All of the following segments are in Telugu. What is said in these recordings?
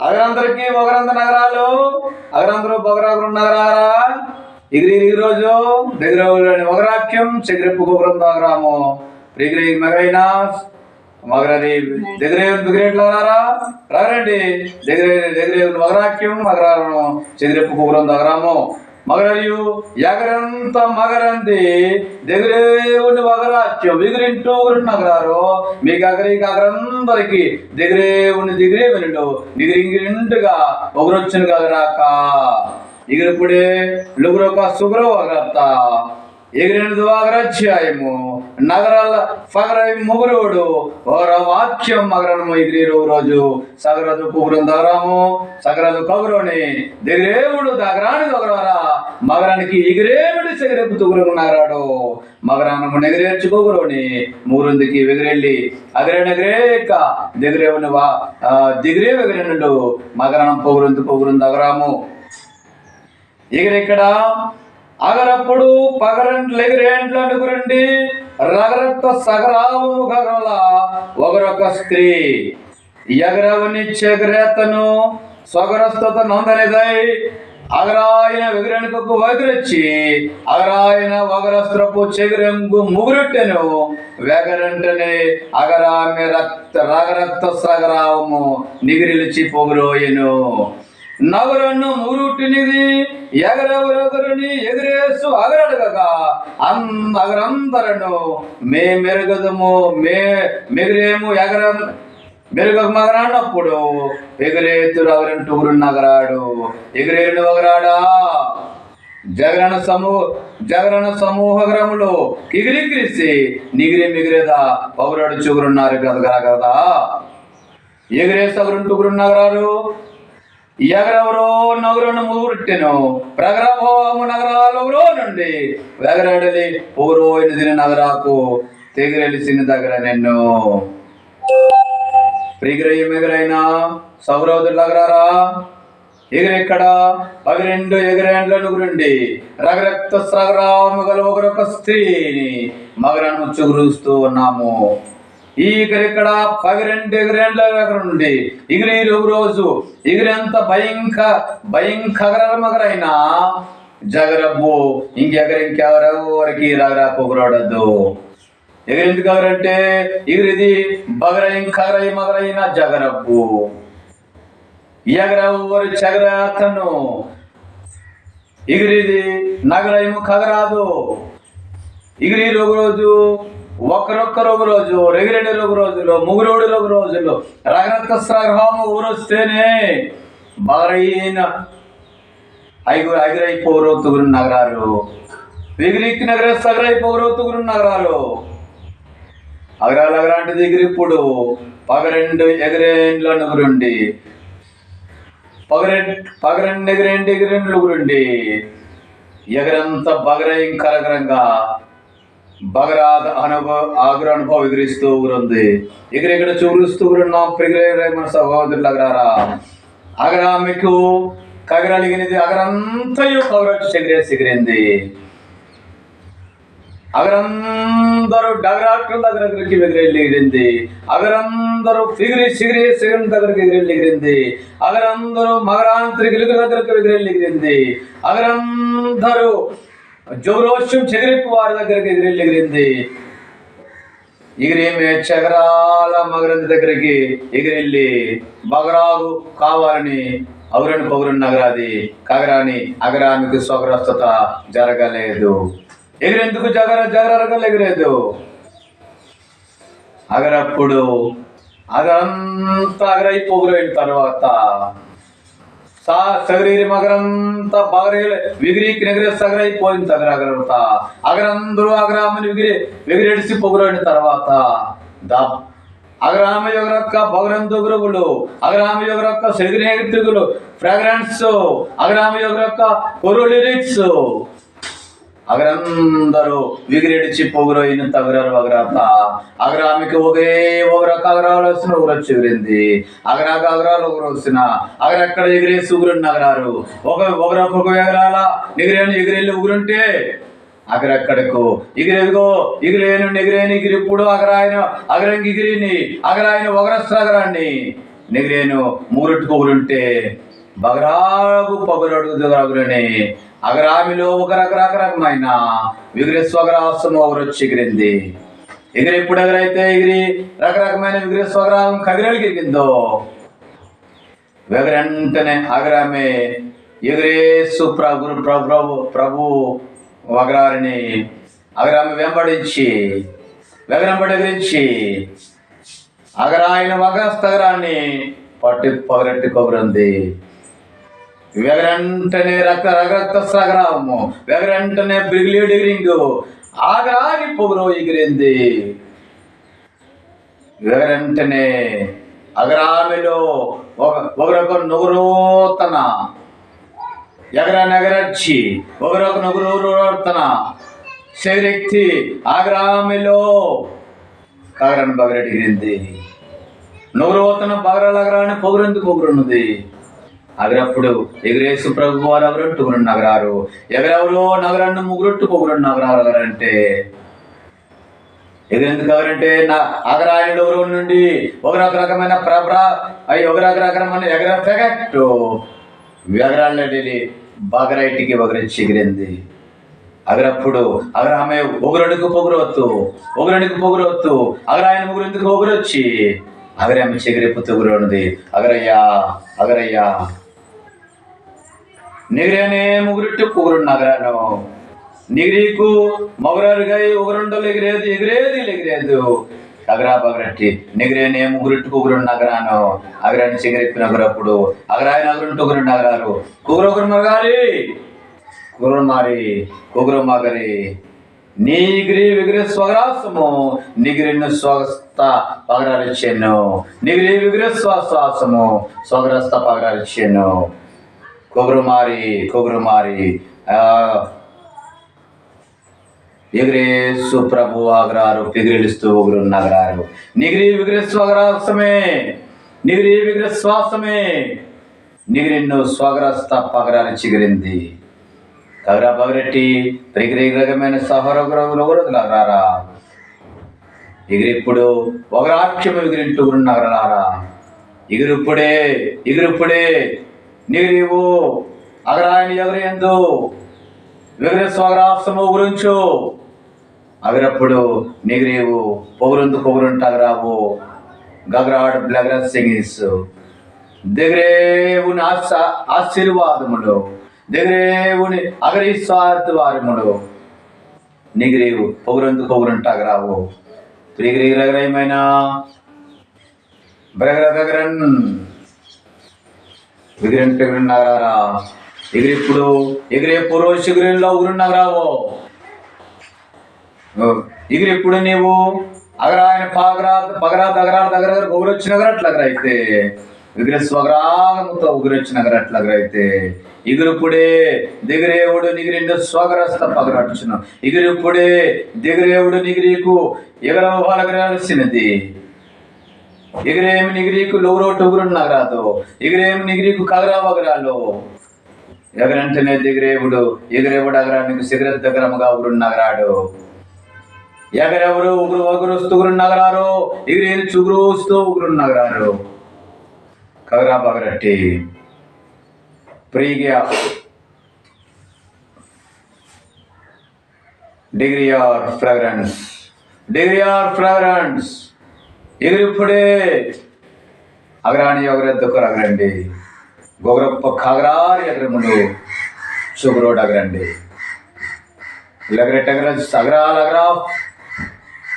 అగరందరికి ఒకరంద నగరాలు అగరందరు బొగరాగురు నగరారా ఇగిరి ఈ రోజు దగ్గర ఒకరాఖ్యం చక్రపు గోపురం దాగరాము ప్రిగిరి మెగరైనా మగరది దగ్గర బిగిరేట్లారా రారండి. దగ్గర దగ్గరేవుని మగరాఖ్యం మగరాలను చదిరెప్పు గోపురం దగరాము మగరయు ఎగరంత మగరంది దగ్గరే ఉండి మగరాఖ్యం బిగిరింటూ నగరారు మీకు అగరికి అగరందరికి దగ్గరే ఉండి దిగిరే వినుడు దిగిరింగిరింటుగా ఒకరొచ్చిన గగరాక ఇగిరిప్పుడే లుగురొక సుగ్రవ ఎగిరినది వాగరాధ్యాయము నగరాల పగరై ముగురుడు ఓర వాక్యం మగరము ఎగిరిరు రోజు సగరదు కుగురం దగరాము సగరదు కగురుని. దిగిరేవుడు దగరాని దొగరారా మగరానికి ఎగిరేవుడు సెగరెప్పు తుగురు నగరాడు. మగరానము నెగిరేర్చుకోగురోని మూరుందికి ఎగిరెళ్ళి అగరే నెగిరేక దిగిరేవుని వా దిగిరే ఎగిరినుడు మగరానం పొగురుంది పొగురుం దగరాము ఎగిరెక్కడ? అగరప్పుడు పగరంట్ ఎగిరేంట్లు అనుకురండి రగరత్వ సగరావు గగల ఒకరొక స్త్రీ. ఎగరవని చెగరేతను స్వగరస్తత నొందనిదై అగరాయన విగ్రహణకు వగరొచ్చి అగరాయన వగరస్త్రపు చెగిరంగు ముగురుట్టెను వెగరంటనే అగరామె రక్త రగరక్త సగరావము నిగిరిలిచి పొగురోయెను. ನವರನ್ನು ಮೂರುಟ್ಟಿನಿರಿ ಎಗರವರೊಗರಣಿ ಎಗರೇಸು ಅಗರಡಗ ಅಂ ಅಗರಂಬರನು మే మెరుగదము మే ಮೆಗರೇಮು ಎಗರ మెరుగకు మగరాడినప్పుడు ఎగిరేతు రవరంటూ నగరాడు ఎగిరేడు వగరాడా జగరణ సమూహ జగరణ సమూహగ్రములు ఎగిరిగిరిసి నిగిరి మిగిరేదా? పౌరాడు చూగురున్నారు కదా కదా ఎగిరేసగురుంటుగురున్నగరారు ఎగరెవరో నగరను ముగురుట్టెను. ప్రగరభోము నగరాలెవరో నుండి. వెగరడలి ఊరో ఎనిదిన నగరాకు తెగిరెలిసిన దగ్గర నిన్ను. ప్రిగిరయ్య మిగరైన సౌరవుడు నగరారా? ఎగిరెక్కడ? పగిరెండు ఎగిరేండ్ల నుగురుండి. రగరక్త స్రగరాము గల ఒకరొక స్త్రీని మగరను చుగురుస్తూ ఉన్నాము. ఇక్కడ ఇక్కడ పగిరెండు ఎగిరేండ్ల దగ్గర నుండి ఎగిరి ఒక రోజు ఎగిరెంత భయంక భయంకర మగరైనా జగరబ్బు ఇంకెగర ఇంకెవరెవరికి రగరా పొగరాడద్దు. ఎగిరెందుకు ఎవరంటే ఎగిరిది బగరై కగరై మగరైన జగరబ్బు. ఎగరెవరు చెగరాతను ఎగిరిది నగరైము కగరాదు. ఎగిరి ఒక రోజు ఒకరొక్కరు ఒక రోజు రెగిరెండు ఒక రోజులు ముగురోడు ఒక రోజులు రగరత్త స్రగ్రహము ఊరొస్తేనే బగరైన ఐగురు ఐదురై పౌరవుతుగురు నగరాలు. దిగిరికి నగర సగరై పౌరవుతుగురు నగరాలు. అగరాలు అగరాంటి దగ్గర ఇప్పుడు పగరెండు ఎగరేండ్ల నగురుండి పగరెండు పగరెండు ఎగరేండి ఎగరెండ్లు గురుండి ఎగరంత బగరైం కరగరంగా బగరాద అనుభవ ఆగ్ర అనుభవం ఎగిరిస్తూ ఊరుంది. ఎగిరెక్కడ చూరుస్తూ ఉన్నాం ప్రిగిరే మన సహోదరులగరారా అగరా మీకు కగరలిగినది అగరంతయు కవరొచ్చి ఎగిరేసి ఎగిరింది అగరందరూ డగరాట్ల దగ్గరికి ఎగిరెళ్ళి ఎగిరింది. అగరందరూ ఫిగిరి సిగిరి సిగిరి దగ్గరికి ఎగిరెళ్ళి ఎగిరింది. అగరందరూ మగరాంతరి గిలుగుల దగ్గరికి ఎగిరెళ్ళి ఎగిరింది. అగరందరూ జోరోష్యం చెగిరింపు వారి దగ్గరికి ఎగిరెళ్ళి ఎగిరింది. ఎగిరేమే చగరాల మగరంది దగ్గరికి ఎగిరెళ్ళి బగరాగు కావాలని అవురని పౌరుని నగరాది కగరాని అగరానికి స్వగ్రస్తత జరగలేదు. ఎగిరెందుకు జగర జగరగలు ఎగిరేదు? అగరప్పుడు అదంతా అగరై తర్వాత తర్వాత సా సగరీరి మగరంతా బగరి విగిరికి నెగరే సగరైపోయిన తగర అగరంతా అగరందరూ అగరామని విగిరి విగిరెడిసి పొగురైన తర్వాత. దా అగరామ యొగరొక్క బగరందు దుగురుగులు అగరామ యొగరొక్క సెగిరిగులు ఫ్రాగ్రెన్స్ అగరామ యొగరొక్క కొరు లిరిక్స్ అగరందరూ విగిరెడిచి పొగురైన తగరారు అగ్ర అగరామికి ఒకే ఒకరొక్క అగరాలు వచ్చిన ఊరొచ్చి చివరింది అగరాక అగరాలు ఒకరు వచ్చిన అగరెక్కడ ఎగిరేసి ఊరున్న అగరారు ఒక ఒకరొక ఎగరాల ఎగిరేని ఎగిరెళ్ళి ఊరుంటే అగరక్కడకు ఎగిరెదిగో ఎగిరేను ఎగిరేని ఎగిరిప్పుడు అగరాయన అగరంగి ఎగిరిని అగరాయన ఒకరస్త్ర అగరాన్ని. నిగిరేను మూరొట్టు పొగులుంటే బగరాగు పొగరడుగుదగులని అగరామిలో ఒక రకరకరకమైన విగ్రహ స్వగరాసము ఒకరొచ్చి ఎగిరింది. ఎగిరి ఎప్పుడు ఎగరైతే ఎగిరి రకరకమైన విగ్రహ స్వగరాగం కగిరలికి ఎగిరిందో వెగరంటనే అగరామే ఎగిరేసు ప్రభు ప్రభు ప్రభు వగరారిని అగరామి వెంబడించి వెగరంబడి ఎగిరించి అగరాయిన వగస్తగరాన్ని పట్టి పగరట్టి కొబరింది వెగరంటనే రక్త రగరక్త సగరాము వెగరంటనే బ్రిగిలేడ్ ఎగిరింగు ఆగరాని పొగరు ఎగిరింది. వెగరంటనే అగరామిలో ఒక ఒకరొక నుగురోతన. ఎగర నగరచ్చి ఒకరొక నుగురోతన. శరీక్తి ఆగ్రామిలో కాగరాన్ని బగరెడిగింది నూరోతన బగరలగరాని పొగురెందుకు పొగురున్నది అగరప్పుడు ఎగిరేసు ప్రభు వారు అగరొట్టుకుని నగరారు. ఎగరెవరో నగరాన్ని ముగ్గురొట్టు నగరారు అగరంటే ఎందుకు ఎవరంటే? నా అగరాయుడు ఎవరు నుండి ఒక రకరకమైన ప్రభ అవి ఒక రకరకమైన ఎగర ఎఫెక్ట్ ఎగరాళ్ళని బగరైటికి ఒకరించి ఎగిరింది. అగరప్పుడు అగర ఆమె ఒకరుడికి పొగురొత్తు. ఒకరుడికి పొగురొత్తు. అగర ఆయన ముగ్గురు ఎందుకు పొగురొచ్చి అగరేమ చెగిరెప్పు తెగురున్నది అగరయ్యా అగరయ్యా. నిగరేనే ముగురిట్టు పొగురున్న అగరాను నిగిరీకు మొగరరుగై ఒకరుండలు ఎగిరేది ఎగిరేది ఎగిరేదు. అగరా బగరట్టి నిగిరేనే ముగురుట్టు కుగురున్న నగరాను. అగరాన్ని చెగిరెప్పిన అగరప్పుడు అగరాయన అగరుంటు ఒకరు నగరారు కుగురొకరు మగాలి కుగురు మారి కుగురు మగరి. నీగిరి విగ్రహ స్వగ్రాసము నిగిరిను స్వగస్త పగరాలిచ్చాను నిగిరి విగ్రహ స్వశ్వాసము స్వగరస్త పగరాలిచ్చాను కొగురు మారి కొగురు మారి ఎగిరేసు ప్రభు ఆగ్రారు పిగిరిలుస్తూ ఒకరు నగరారు నిగిరి విగ్రహ స్వగరాసమే నిగిరి విగ్రహ శ్వాసమే నిగిరిన్ను స్వగరస్త పగరాలు చిగిరింది కగరా పగరెట్టి ప్రిగిరిగమైన నగరారా ఎగిరిప్పుడు ఒకరాక్షము ఎగిరింటూ నగరారా ఎగిరిప్పుడే ఎగిరిప్పుడే నీవు అగరాయని ఎగరేందు విగ్రహ స్వగరాసము గురించు అవిరప్పుడు నీవు పొగురుందు పొగురుంట అగరావు గగరాడ్ బ్లగర సింగిస్. దగ్గరేవుని ఆశ ఆశీర్వాదములు. దగ్గరేవుని అగరి స్వార్థవారములు నిగిరేవు పొగురందు పొగురుంటాగరావు ప్రిగిరిగరమైన బ్రగరగరన్ ఎగిరింటి నగరారా ఎగిరిప్పుడు? ఎగిరే పూర్వ శిగురిలో ఉగురున్నగరావు ఎగిరిప్పుడు నీవు? అగరాయన పగరా పగరా దగరా దగ్గర దగ్గర ఉగురొచ్చిన అట్లగరైతే ఎగిరి స్వగరాగముతో ఉగురొచ్చిన అట్లగరైతే ఎగిరిప్పుడే దిగిరేవుడు నిగిరిండు స్వగరస్త పగరచ్చును. ఎగిరిప్పుడే దిగిరేవుడు నిగిరికు ఎగర పలగరాల్సినది ఎగిరేమి నిగిరీకు లోరోటు ఉగురున్నగరాదు ఎగిరేమి నిగిరీకు కగరా వగరాలు ఎగరంటనే దిగిరేవుడు ఎగిరేవుడు అగరానికి సిగరెత్ దగ్గరముగా ఉగురున్నగరాడు ఎగరెవరు ఉగురు ఒగురుస్తూ ఉగురున్నగరారు ఎగిరేని చుగురుస్తూ ఉగురున్నగరారు కగరా బగరట్టి ప్రీగియా. Degree or fragrance. Degree or fragrance. ఎగిరిప్పుడే అగరాని ఎగరెద్దుకు అగరండి. గొగరప్ప కగరారి ఎగరములు చుగురోడ్ అగరండి. లగరెట్ ఎగర సగరాల్ అగరా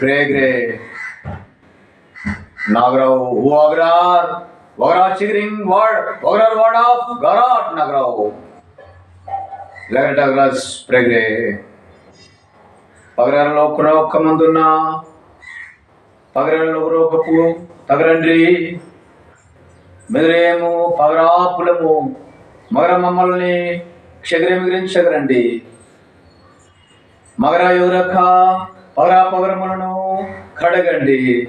ప్రేగ్రే నాగరావు హూ అగరార్ ఒగరా చిగరింగ్ వాడ్ ఒగరార్ వాడ్ ఆఫ్ గరాట్ నగరావు. లగరెట్ అగరాస్ ప్రేగ్రే పగరాలలో ఒక్క ఒక్క మందున్నా పగరంలో ఒకపు తగరండ్రి. మెదిరేము పగరాపులము. మగర మమ్మల్ని క్షగరేమి గురించి మగర ఎగురక పగరా పగరములను కడగండి.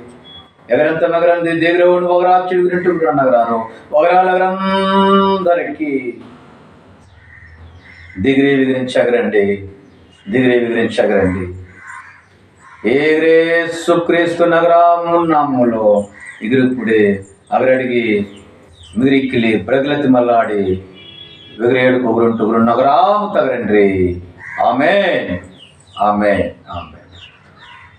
ఎగరంత నగరంది దగ్గరవుని ఒకరాక్షి నగరాను నగరారు ఒకరాలగరందరికి దిగిరి విదిరించి దిగిరి విదిరించి అగరండి ఏసుక్రీస్తు నగరం నామములో ఎగిరిప్పుడే అవరడిగి మిగిరిక్కిలి ప్రగలతి మల్లాడి ఎగిరేడు కొగురుంటుగురు నగరాము తగరండి ఆమె ఆమె ఆమె